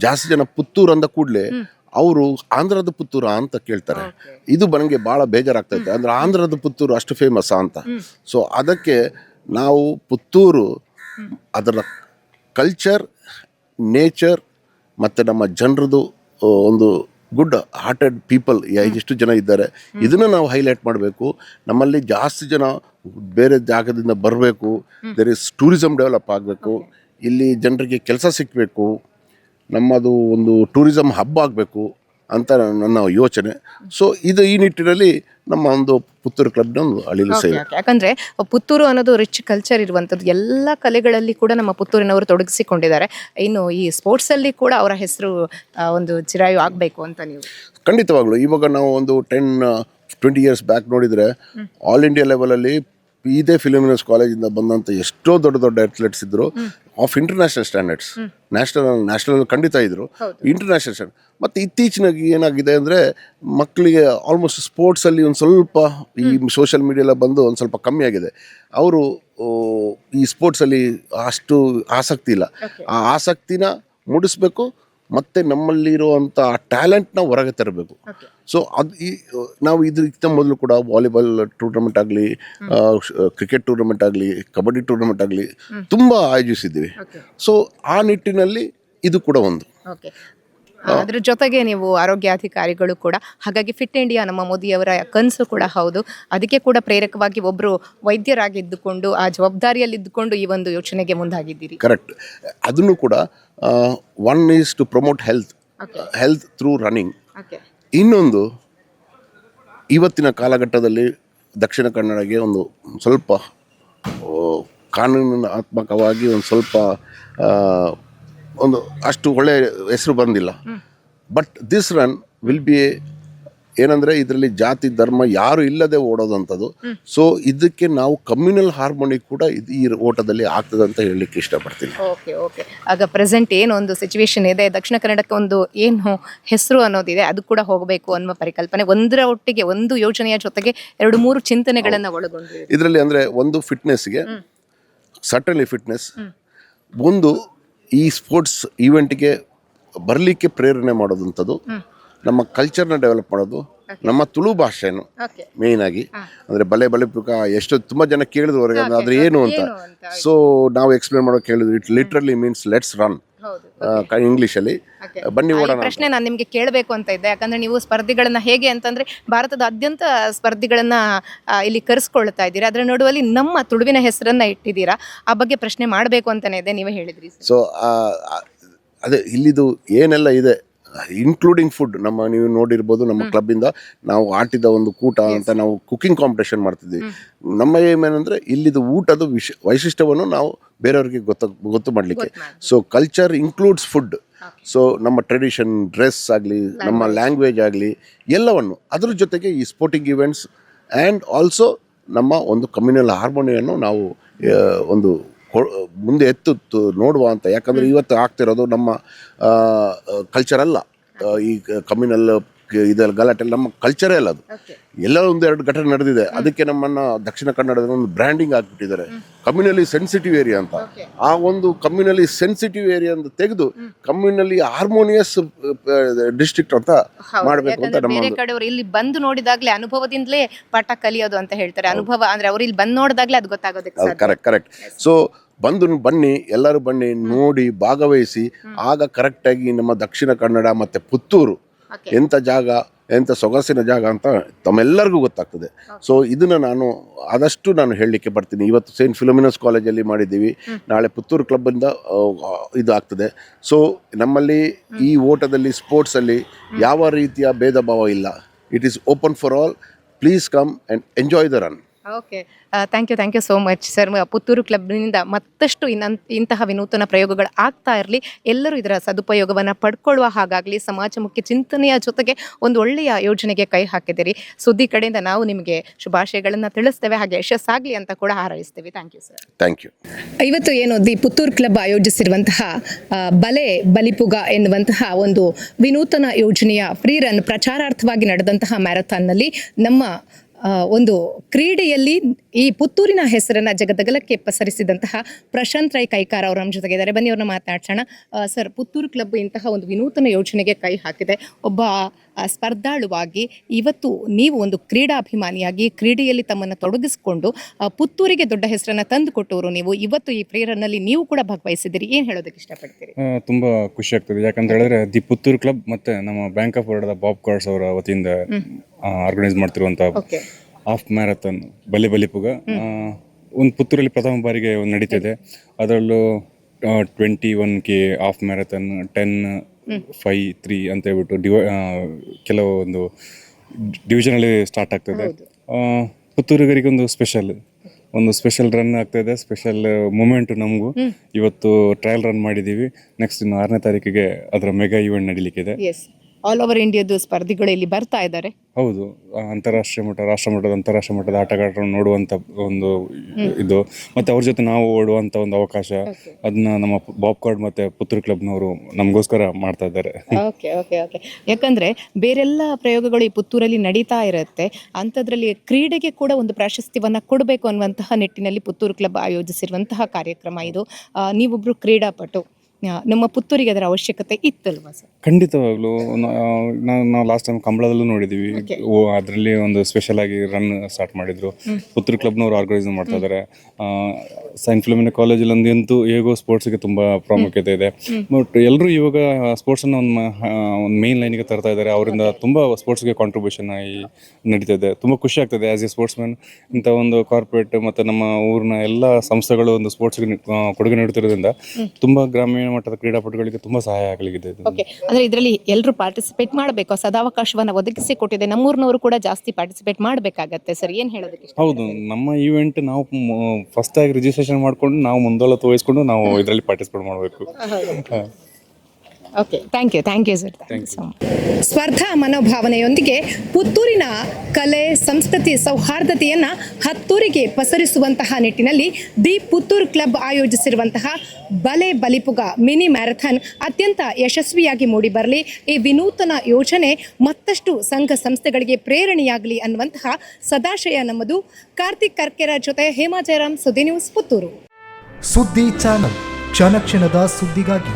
ಜಾಸ್ತಿ ಜನ ಪುತ್ತೂರು ಅಂದ ಕೂಡಲೇ ಅವರು ಆಂಧ್ರದ ಪುತ್ತೂರ ಅಂತ ಕೇಳ್ತಾರೆ. ಇದು ನನಗೆ ಭಾಳ ಬೇಜಾರಾಗ್ತೈತೆ. ಅಂದರೆ ಆಂಧ್ರದ ಪುತ್ತೂರು ಅಷ್ಟು ಫೇಮಸ್ಸಾ ಅಂತ. ಸೊ ಅದಕ್ಕೆ ನಾವು ಪುತ್ತೂರು ಅದರ ಕಲ್ಚರ್ ನೇಚರ್ ಮತ್ತು ನಮ್ಮ ಜನರದು ಒಂದು ಗುಡ್ ಹಾರ್ಟೆಡ್ ಪೀಪಲ್ ಎಷ್ಟು ಜನ ಇದ್ದಾರೆ. ಇದನ್ನು ನಾವು ಹೈಲೈಟ್ ಮಾಡಬೇಕು. ನಮ್ಮಲ್ಲಿ ಜಾಸ್ತಿ ಜನ ಬೇರೆ ಜಾಗದಿಂದ ಬರಬೇಕು. ದೇರ್ ಇಸ್ ಟೂರಿಸಮ್ ಡೆವಲಪ್ ಆಗಬೇಕು. ಇಲ್ಲಿ ಜನರಿಗೆ ಕೆಲಸ ಸಿಕ್ಕಬೇಕು ನಮ್ಮದು ಒಂದು ಟೂರಿಸಮ್ ಹಬ್ ಆಗಬೇಕು ಅಂತ ನನ್ನ ಯೋಚನೆ. ಸೊ ಇದು ಈ ನಿಟ್ಟಿನಲ್ಲಿ ನಮ್ಮ ಒಂದು ಪುತ್ತೂರು ಕ್ಲಬ್ನ ಒಂದು ಅಳಿಲು ಸೇವೆ. ಯಾಕಂದ್ರೆ ಪುತ್ತೂರು ಅನ್ನೋದು ರಿಚ್ ಕಲ್ಚರ್ ಇರುವಂತದ್ದು ಎಲ್ಲ ಕಲೆಗಳಲ್ಲಿ ಕೂಡ ನಮ್ಮ ಪುತ್ತೂರಿನವರು ತೊಡಗಿಸಿಕೊಂಡಿದ್ದಾರೆ. ಇನ್ನು ಈ ಸ್ಪೋರ್ಟ್ಸ್ ಅಲ್ಲಿ ಕೂಡ ಅವರ ಹೆಸರು ಒಂದು ಚಿರಾಯು ಆಗಬೇಕು ಅಂತ ನೀವು. ಖಂಡಿತವಾಗ್ಲು. ಇವಾಗ ನಾವು ಒಂದು ಟೆನ್ ಟ್ವೆಂಟಿ ಇಯರ್ಸ್ ಬ್ಯಾಕ್ ನೋಡಿದರೆ ಆಲ್ ಇಂಡಿಯಾ ಲೆವೆಲಲ್ಲಿ ಇದೇ ಫಿಲಿಮಿನಸ್ ಕಾಲೇಜಿಂದ ಬಂದಂಥ ಎಷ್ಟೋ ದೊಡ್ಡ ದೊಡ್ಡ ಅಥ್ಲೆಟ್ಸ್ ಇದ್ದರು of international standards national national ಖಂಡಿತ ಇದ್ದರು ಇಂಟರ್ನ್ಯಾಷನಲ್ ಸ್ಟ್ಯಾಂಡರ್ಡ್ ಮತ್ತು ಇತ್ತೀಚಿನಾಗಿ ಏನಾಗಿದೆ ಅಂದರೆ ಮಕ್ಕಳಿಗೆ ಆಲ್ಮೋಸ್ಟ್ ಸ್ಪೋರ್ಟ್ಸಲ್ಲಿ ಒಂದು ಸ್ವಲ್ಪ ಈ ಸೋಷಿಯಲ್ ಮೀಡಿಯೆಲ್ಲ ಬಂದು ಒಂದು ಸ್ವಲ್ಪ ಕಮ್ಮಿ ಆಗಿದೆ. ಅವರು ಈ ಸ್ಪೋರ್ಟ್ಸಲ್ಲಿ ಅಷ್ಟು ಆಸಕ್ತಿ ಇಲ್ಲ. ಆ ಆಸಕ್ತಿನ ಮೂಡಿಸ್ಬೇಕು ಮತ್ತು ನಮ್ಮಲ್ಲಿರುವಂಥ ಟ್ಯಾಲೆಂಟ್ನ ಹೊರಗೆ ತರಬೇಕು. ಸೊ ಅದು ಈ ನಾವು ಇದಕ್ಕಿಂತ ಮೊದಲು ಕೂಡ ವಾಲಿಬಾಲ್ ಟೂರ್ನಮೆಂಟ್ ಆಗಲಿ ಕ್ರಿಕೆಟ್ ಟೂರ್ನಮೆಂಟ್ ಆಗಲಿ ಕಬಡ್ಡಿ ಟೂರ್ನಮೆಂಟ್ ಆಗಲಿ ತುಂಬ ಆಯೋಜಿಸಿದ್ದೀವಿ. ಸೊ ಆ ನಿಟ್ಟಿನಲ್ಲಿ ಇದು ಕೂಡ ಒಂದು. ಅದ್ರ ಜೊತೆಗೆ ನೀವು ಆರೋಗ್ಯಾಧಿಕಾರಿಗಳು ಕೂಡ ಹಾಗಾಗಿ ಫಿಟ್ ಇಂಡಿಯಾ ನಮ್ಮ ಮೋದಿಯವರ ಕನಸು ಕೂಡ ಹೌದು. ಅದಕ್ಕೆ ಕೂಡ ಪ್ರೇರಕವಾಗಿ ಒಬ್ಬರು ವೈದ್ಯರಾಗಿದ್ದುಕೊಂಡು ಆ ಜವಾಬ್ದಾರಿಯಲ್ಲಿದ್ದುಕೊಂಡು ಈ ಒಂದು ಯೋಚನೆಗೆ ಮುಂದಾಗಿದ್ದೀರಿ. ಕರೆಕ್ಟ್ ಅದನ್ನು ಕೂಡ one is to promote health health through running ಇನ್ನೊಂದು ಇವತ್ತಿನ ಕಾಲಘಟ್ಟದಲ್ಲಿ ದಕ್ಷಿಣ ಕನ್ನಡಗೆ ಒಂದು ಸ್ವಲ್ಪ ಕಾನೂನಾತ್ಮಕವಾಗಿ ಒಂದು ಸ್ವಲ್ಪ ಒಂದು ಅಷ್ಟು ಒಳ್ಳೆಯ ಹೆಸರು ಬಂದಿಲ್ಲ. But this run will be ಏನಂದರೆ ಇದರಲ್ಲಿ ಜಾತಿ ಧರ್ಮ ಯಾರು ಇಲ್ಲದೆ ಓಡೋದಂಥದ್ದು. ಸೊ ಇದಕ್ಕೆ ನಾವು ಕಮ್ಯುನಲ್ ಹಾರ್ಮೋನಿ ಕೂಡ ಇದು ಈ ಓಟದಲ್ಲಿ ಆಗ್ತದೆ ಅಂತ ಹೇಳಲಿಕ್ಕೆ ಇಷ್ಟಪಡ್ತೀನಿ. ಓಕೆ ಓಕೆ ಆಗ ಪ್ರೆಸೆಂಟ್ ಏನು ಒಂದು ಸಿಚುವೇಶನ್ ಇದೆ ದಕ್ಷಿಣ ಕನ್ನಡಕ್ಕೆ ಒಂದು ಏನು ಹೆಸರು ಅನ್ನೋದಿದೆ ಅದು ಕೂಡ ಹೋಗಬೇಕು ಅನ್ನುವ ಪರಿಕಲ್ಪನೆ. ಒಂದರ ಒಟ್ಟಿಗೆ ಒಂದು ಯೋಜನೆಯ ಜೊತೆಗೆ ಎರಡು ಮೂರು ಚಿಂತನೆಗಳನ್ನು ಒಳಗೊಂಡು ಇದರಲ್ಲಿ ಅಂದರೆ ಒಂದು ಫಿಟ್ನೆಸ್ಗೆ ಸಟನ್ಲಿ ಫಿಟ್ನೆಸ್ ಒಂದು ಈ ಸ್ಪೋರ್ಟ್ಸ್ ಈವೆಂಟ್ಗೆ ಬರಲಿಕ್ಕೆ ಪ್ರೇರಣೆ ಮಾಡೋದಂಥದ್ದು ನಮ್ಮ ಕಲ್ಚರ್ನ ಡೆವಲಪ್ ಮಾಡೋದು ನಮ್ಮ ತುಳು ಭಾಷೆನು ಮೇಯ್ನ್ ಆಗಿ. ಅಂದರೆ ಬಲೆ ಬಲೆ ಪುಕ ಎಷ್ಟು ತುಂಬ ಜನ ಕೇಳಿದ್ರು ಹೊರಗೆ ಏನು ಅಂತ. ಸೊ ನಾವು ಎಕ್ಸ್ಪ್ಲೇನ್ ಮಾಡೋಕೆ ಕೇಳಿದ್ರು it literally means let's run ಇಂಗ್ಲೀಷಲ್ಲಿ. ಬನ್ನಿ ಆ, ಈ ಓಡೋಣ ಪ್ರಶ್ನೆ ನಾನು ನಿಮಗೆ ಕೇಳಬೇಕು ಅಂತ ಇದ್ದೆ ಯಾಕಂದ್ರೆ ನೀವು ಸ್ಪರ್ಧಿಗಳನ್ನ ಹೇಗೆ ಅಂತಂದ್ರೆ ಭಾರತದ ಅತ್ಯಂತ ಸ್ಪರ್ಧಿಗಳನ್ನ ಇಲ್ಲಿ ಕರೆಸ್ಕೊಳ್ತಾ ಇದ್ದೀರಾ. ಅದರ ನಡುವಲ್ಲಿ ನಮ್ಮ ತುಳುವಿನ ಹೆಸರನ್ನ ಇಟ್ಟಿದ್ದೀರಾ. ಆ ಬಗ್ಗೆ ಪ್ರಶ್ನೆ ಮಾಡಬೇಕು ಅಂತಾನೆ ಇದೆ ನೀವೇ ಹೇಳಿದ್ರಿ ಸೊ ಅದೇ ಇಲ್ಲಿದು ಏನೆಲ್ಲ ಇದೆ ಇನ್ಕ್ಲೂಡಿಂಗ್ ಫುಡ್ ನಮ್ಮ ನೀವು ನೋಡಿರ್ಬೋದು ನಮ್ಮ ಕ್ಲಬ್ಬಿಂದ ನಾವು ಆಟಿದ ಒಂದು ಕೂಟ ಅಂತ ನಾವು ಕುಕಿಂಗ್ ಕಾಂಪಿಟೇಷನ್ ಮಾಡ್ತಿದ್ವಿ. ನಮ್ಮ ಏಮ್ ಏನಂದರೆ ಇಲ್ಲಿದು ಊಟದ ವಿಶ ವೈಶಿಷ್ಟ್ಯವನ್ನು ನಾವು ಬೇರೆಯವ್ರಿಗೆ ಗೊತ್ತ ಗೊತ್ತು ಮಾಡಲಿಕ್ಕೆ. So culture includes food so ನಮ್ಮ ಟ್ರೆಡಿಷನ್ ಡ್ರೆಸ್ ಆಗಲಿ ನಮ್ಮ ಲ್ಯಾಂಗ್ವೇಜ್ ಆಗಲಿ ಎಲ್ಲವನ್ನು ಅದ್ರ ಜೊತೆಗೆ ಈ ಸ್ಪೋರ್ಟಿಂಗ್ ಇವೆಂಟ್ಸ್ ಆ್ಯಂಡ್ ಆಲ್ಸೋ ನಮ್ಮ ಒಂದು ಕಮ್ಯುನಲ್ ಹಾರ್ಮೋನಿಯನ್ನು ನಾವು ಒಂದು ಮುಂದೆ ಎತ್ತು ನೋಡುವ ಅಂತ. ಯಾಕಂದರೆ ಇವತ್ತು ಆಗ್ತಿರೋದು ನಮ್ಮ ಕಲ್ಚರ್ ಅಲ್ಲ. ಈ ಕಮ್ಯುನಲ್ ಇದೆಲ್ಲ ಗಲಾಟೆ ನಮ್ಮ ಕಲ್ಚರೇ ಅಲ್ಲ ಅದು. ಎಲ್ಲ ಒಂದೆರಡು ಘಟನೆ ನಡೆದಿದೆ. ಅದಕ್ಕೆ ನಮ್ಮನ್ನ ದಕ್ಷಿಣ ಕನ್ನಡದ ಒಂದು ಬ್ರ್ಯಾಂಡಿಂಗ್ ಆಗಿಬಿಟ್ಟಿದ್ದಾರೆ ಕಮ್ಯುನಲಿ ಸೆನ್ಸಿಟಿವ್ ಏರಿಯಾ ಅಂತ. ಆ ಒಂದು ಕಮ್ಯುನಲಿ ಸೆನ್ಸಿಟಿವ್ ಏರಿಯಾ ಅಂತ ತೆಗೆದು ಕಮ್ಯುನಲಿ ಹಾರ್ಮೋನಿಯಸ್ ಡಿಸ್ಟ್ರಿಕ್ಟ್ ಅಂತ ಮಾಡಬೇಕು ಅಂತ ನಮ್ಮ ಬೇರೆ ಕಡೆ ಕಡೆಯವರು ಇಲ್ಲಿ ಬಂದು ನೋಡಿದಾಗಲೇ ಅನುಭವದಿಂದಲೇ ಪಾಠ ಕಲಿಯೋದು ಅಂತ ಹೇಳ್ತಾರೆ. ಅನುಭವ ಅಂದ್ರೆ ಅವರು ಇಲ್ಲಿ ಬಂದು ನೋಡಿದಾಗ್ಲೇ ಅದು ಗೊತ್ತಾಗೋದಕ್ಕೆ ಸರ್ ಕರೆಕ್ಟ್ ಕರೆಕ್ಟ್ ಸೊ ಬಂದು ಬನ್ನಿ ಎಲ್ಲರೂ ಬನ್ನಿ ನೋಡಿ ಭಾಗವಹಿಸಿ. ಆಗ ಕರೆಕ್ಟಾಗಿ ನಮ್ಮ ದಕ್ಷಿಣ ಕನ್ನಡ ಮತ್ತು ಪುತ್ತೂರು. ಎಂಥ ಜಾಗ ಎಂಥ ಸೊಗಸಿನ ಜಾಗ ಅಂತ ತಮ್ಮೆಲ್ಲರಿಗೂ ಗೊತ್ತಾಗ್ತದೆ. ಸೊ ಇದನ್ನು ನಾನು ಆದಷ್ಟು ನಾನು ಹೇಳಲಿಕ್ಕೆ ಬರ್ತೀನಿ. ಇವತ್ತು ಸೇಂಟ್ ಫಿಲೋಮಿನಸ್ ಕಾಲೇಜಲ್ಲಿ ಮಾಡಿದ್ದೀವಿ. ನಾಳೆ ಪುತ್ತೂರು ಕ್ಲಬ್ಬಿಂದ ಇಂದ ಇದು ಆಗ್ತದೆ. ಸೊ ನಮ್ಮಲ್ಲಿ ಈ ಓಟದಲ್ಲಿ ಸ್ಪೋರ್ಟ್ಸಲ್ಲಿ ಯಾವ ರೀತಿಯ ಭೇದ ಭಾವ ಇಲ್ಲ. It is open for all please come and enjoy the run okay. Thank you thank you so much sir Puttur ಕ್ಲಬ್ನಿಂದ ಮತ್ತಷ್ಟು ಇನ್ನಂತ ಇಂತಹ ವಿನೂತನ ಪ್ರಯೋಗಗಳು ಆಗ್ತಾ ಇರಲಿ. ಎಲ್ಲರೂ ಇದರ ಸದುಪಯೋಗವನ್ನು ಪಡ್ಕೊಳ್ಳುವ ಹಾಗಾಗಲಿ ಸಮಾಜಮುಖಿ ಚಿಂತನೆಯ ಜೊತೆಗೆ ಒಂದು ಒಳ್ಳೆಯ ಯೋಜನೆಗೆ ಕೈ ಹಾಕಿದಿರಿ. ಸುದ್ದಿ ಕಡೆಯಿಂದ ನಾವು ನಿಮಗೆ ಶುಭಾಶಯಗಳನ್ನು ತಿಳಿಸ್ತೇವೆ. ಹಾಗೆ ಯಶಸ್ಸಾಗಲಿ ಅಂತ ಕೂಡ ಹಾರೈಸ್ತೇವೆ. Thank you sir thank you ಇವತ್ತು ಏನು ದಿ ಪುತ್ತೂರು ಕ್ಲಬ್ ಆಯೋಜಿಸಿರುವಂತಹ ಬಲೆ ಬಲಿಪುಗ ಎನ್ನುವಂತಹ ಒಂದು ವಿನೂತನ ಯೋಜನೆಯ ಫ್ರೀ ರನ್ ಪ್ರಚಾರಾರ್ಥವಾಗಿ ನಡೆದಂತಹ ಮ್ಯಾರಥಾನ್ನಲ್ಲಿ ನಮ್ಮ ಒಂದು ಕ್ರೀಡೆಯಲ್ಲಿ ಈ ಪುತ್ತೂರಿನ ಹೆಸರನ್ನ ಜಗದಗಲಕ್ಕೆ ಪಸರಿಸಿದಂತಹ ಪ್ರಶಾಂತ್ ರೈ ಕೈಕಾರ ಅವರು ನಮ್ಮ ಜೊತೆಗಿದ್ದಾರೆ ಬನ್ನಿ ಅವ್ರನ್ನ ಮಾತಾಡ್ಸೋಣ. ಸರ್ ಪುತ್ತೂರು ಕ್ಲಬ್ ಇಂತಹ ಒಂದು ವಿನೂತನ ಯೋಜನೆಗೆ ಕೈ ಹಾಕಿದೆ. ಒಬ್ಬ ಸ್ಪರ್ಧಾಳುವಾಗಿ ಇವತ್ತು ನೀವು ಒಂದು ಕ್ರೀಡಾಭಿಮಾನಿಯಾಗಿ ಕ್ರೀಡೆಯಲ್ಲಿ ತಮ್ಮನ್ನು ತೊಡಗಿಸಿಕೊಂಡು ಪುತ್ತೂರಿಗೆ ದೊಡ್ಡ ಹೆಸರನ್ನ ತಂದುಕೊಟ್ಟವರು ನೀವು. ಇವತ್ತು ಈ ಪ್ರೇರನಲ್ಲಿ ನೀವು ಕೂಡ ಭಾಗವಹಿಸಿದ್ದೀರಿ. ಏನು ಹೇಳೋದಕ್ಕೆ ಇಷ್ಟಪಡ್ತೀರಿ? ತುಂಬ ತುಂಬಾ ಖುಷಿ ಆಗ್ತದೆ. ಯಾಕಂತ ಹೇಳಿದ್ರೆ ದಿ ಪುತ್ತೂರು ಕ್ಲಬ್ ಮತ್ತೆ ನಮ್ಮ ಬ್ಯಾಂಕ್ ಆಫ್ ಬರೋಡದ ಬಾಬ್ ಕಾರ್ಡ್ಸ್ ಅವರ ವತಿಯಿಂದ ಆರ್ಗನೈಸ್ ಮಾಡ್ತಿರುವಂತ ಓಕೆ ಹಾಫ್ ಮ್ಯಾರಥಾನ್ ಬಲಿ ಬಲಿಪುಗ ಒಂದು ಪುತ್ತೂರಲ್ಲಿ ಪ್ರಥಮ ಬಾರಿಗೆ ಒಂದು ನಡೀತಿದೆ. ಅದರಲ್ಲೂ twenty one K half marathon ten five three ಅಂತ ಹೇಳ್ಬಿಟ್ಟು ಡಿವ ಕೆಲವು ಕೆಲವೊಂದು ಡಿವಿಷನಲ್ಲಿ ಸ್ಟಾರ್ಟ್ ಆಗ್ತದೆ. ಪುತ್ತೂರಿಗರಿಗೆ ಒಂದು ಸ್ಪೆಷಲ್ ಒಂದು ಸ್ಪೆಷಲ್ ರನ್ ಆಗ್ತಾ ಇದೆ ಸ್ಪೆಷಲ್ ಮೂಮೆಂಟ್ ನಮಗೂ ಇವತ್ತು ಟ್ರಯಲ್ ರನ್ ಮಾಡಿದ್ದೀವಿ ನೆಕ್ಸ್ಟ್ ಇನ್ನು ಆರನೇ ತಾರೀಕಿಗೆ ಅದರ ಮೆಗಾ ಇವೆಂಟ್ ನಡೀಲಿಕ್ಕಿದೆ. ಆಲ್ ಓವರ್ ಇಂಡಿಯಾದ ಸ್ಪರ್ಧಿಗಳು ಇಲ್ಲಿ ಬರ್ತಾ ಇದ್ದಾರೆ. ಹೌದು ಅಂತಾರಾಷ್ಟ್ರೀಯ ಮಟ್ಟ ರಾಷ್ಟ್ರ ಮಟ್ಟದ ಅಂತಾರಾಷ್ಟ್ರೀಯ ಮಟ್ಟದ ಆಟಗಾರರನ್ನು ನೋಡುವಂತ ಒಂದು ಇದು. ಮತ್ತೆ ಅವ್ರ ಜೊತೆ ನಾವು ಓಡುವಂತ ಒಂದು ಅವಕಾಶ. ಅದನ್ನ ನಮ್ಮ ಬಾಬ್ ಕಾರ್ಡ್ ಮತ್ತೆ ಪುತ್ರ ಕ್ಲಬ್ನವರು ನಮಗೋಸ್ಕರ ಮಾಡ್ತಾ ಇದ್ದಾರೆ. ಓಕೆ ಓಕೆ ಓಕೆ ಯಾಕಂದ್ರೆ ಬೇರೆಲ್ಲ ಪ್ರಯೋಗಗಳು ಈ ಪುತ್ತೂರಲ್ಲಿ ನಡೀತಾ ಇರುತ್ತೆ. ಅಂಥದ್ರಲ್ಲಿ ಕ್ರೀಡೆಗೆ ಕೂಡ ಒಂದು ಪ್ರಾಶಸ್ತ್ಯವನ್ನ ಕೊಡಬೇಕು ಅನ್ನುವಂತಹ ನಿಟ್ಟಿನಲ್ಲಿ ಪುತ್ತೂರು ಕ್ಲಬ್ ಆಯೋಜಿಸಿರುವಂತಹ ಕಾರ್ಯಕ್ರಮ ಇದು. ನೀವೊಬ್ಬರು ನೀವೊಬ್ರು ಕ್ರೀಡಾಪಟು. ನಮ್ಮ ಪುತ್ತೂರಿಗೆ ಅದರ ಅವಶ್ಯಕತೆ ಇತ್ತಲ್ವಾ ಸರ್? ಖಂಡಿತವಾಗ್ಲೂ. ನಾವು ನಾವು ಲಾಸ್ಟ್ ಟೈಮ್ ಕಂಬಳದಲ್ಲೂ ನೋಡಿದೀವಿ. ಓ ಅದರಲ್ಲಿ ಒಂದು ಸ್ಪೆಷಲ್ ಆಗಿ ರನ್ ಸ್ಟಾರ್ಟ್ ಮಾಡಿದ್ರು. ಪುತ್ತೂರು ಕ್ಲಬ್ನವರು ಆರ್ಗನೈಸ್ ಮಾಡ್ತಾ ಇದ್ದಾರೆ ಸೈಂಟ್ ಫಿಲಮಿನ ಕಾಲೇಜಲ್ಲಿ ಅಂತೂ ಹೇಗೋ ಸ್ಪೋರ್ಟ್ಸ್ಗೆ ತುಂಬ ಪ್ರಾಮುಖ್ಯತೆ ಇದೆ. ಬಟ್ ಎಲ್ಲರೂ ಇವಾಗ ಸ್ಪೋರ್ಟ್ಸನ್ನು ಒಂದು ಒಂದು ಮೇನ್ ಲೈನಿಗೆ ತರ್ತಾ ಇದ್ದಾರೆ ಅವರಿಂದ ತುಂಬ ಸ್ಪೋರ್ಟ್ಸ್ಗೆ ಕಾಂಟ್ರಿಬ್ಯೂಷನ್ ಆಗಿ ನಡೀತಾ ಇದೆ. ತುಂಬ ಖುಷಿ ಆಗ್ತದೆ ಆ್ಯಸ್ ಎ ಸ್ಪೋರ್ಟ್ಸ್ ಮ್ಯಾನ್ ಇಂಥ ಒಂದು ಕಾರ್ಪೊರೇಟ್ ಮತ್ತು ನಮ್ಮ ಊರಿನ ಎಲ್ಲ ಸಂಸ್ಥೆಗಳು ಒಂದು ಸ್ಪೋರ್ಟ್ಸ್ಗೆ ಕೊಡುಗೆ ನೀಡುತ್ತಿರೋದ್ರಿಂದ ತುಂಬ ಗ್ರಾಮೀಣ ಮಟ್ಟದ ಕ್ರೀಡಾಪಟುಗಳಿಗೆ ತುಂಬಾ ಸಹಾಯ ಆಗಲಿದೆ ಇದು. ಓಕೆ ಅಂದ್ರೆ ಇದರಲ್ಲಿ ಎಲ್ಲರೂ ಪಾರ್ಟಿಸಿಪೇಟ್ ಮಾಡಬೇಕು. ಸದಾವಕಾಶವನ್ನ ಒದಗಿಸಿ ಕೊಟ್ಟಿದೆ. ನಮ್ಮೂರಿನವರು ಕೂಡ ಜಾಸ್ತಿ ಪಾರ್ಟಿಸಿಪೇಟ್ ಮಾಡಬೇಕಾಗತ್ತೆ ಸರ್. ಏನು ಹೇಳೋದಕ್ಕೆ ಇಷ್ಟ ಹೌದು ನಮ್ಮ ಈವೆಂಟ್ ನಾವು ಫಸ್ಟ್ ಆಗಿ ರಿಜಿಸ್ಟ್ರೇಷನ್ ಮಾಡ್ಕೊಂಡು ನಾವು ಮುಂದೋಲತ್ತು ವಹಿಸ್ಕೊಂಡು ನಾವು ಇದರಲ್ಲಿ ಪಾರ್ಟಿಸಿಪೇಟ್ ಮಾಡಬೇಕು. Okay thank you thank you sir thank you so much ಸ್ಪರ್ಧಾ ಮನೋಭಾವನೆಯೊಂದಿಗೆ ಪುತ್ತೂರಿನ ಕಲೆ ಸಂಸ್ಕೃತಿ ಸೌಹಾರ್ದತೆಯನ್ನು ಹತ್ತೂರಿಗೆ ಪಸರಿಸುವಂತಹ ನಿಟ್ಟಿನಲ್ಲಿ ದಿ ಪುತ್ತೂರು ಕ್ಲಬ್ ಆಯೋಜಿಸಿರುವಂತಹ ಬಲೆ ಬಲಿಪುಗ ಮಿನಿ ಮ್ಯಾರಥಾನ್ ಅತ್ಯಂತ ಯಶಸ್ವಿಯಾಗಿ ಮೂಡಿಬರಲಿ ಈ ವಿನೂತನ ಯೋಜನೆ ಮತ್ತಷ್ಟು ಸಂಘ ಸಂಸ್ಥೆಗಳಿಗೆ ಪ್ರೇರಣೆಯಾಗಲಿ ಅನ್ನುವಂತಹ ಸದಾಶಯ ನಮ್ಮದು. ಕಾರ್ತಿಕ್ ಕರ್ಕೆರ ಜೊತೆ ಹೇಮಾ ಜಯರಾಮ್ ಸುದ್ದಿ ನ್ಯೂಸ್ ಪುತ್ತೂರು. ಸುದ್ದಿ ಚಾನಲ್ ಕ್ಷಣ ಕ್ಷಣದ ಸುದ್ದಿಗಾಗಿ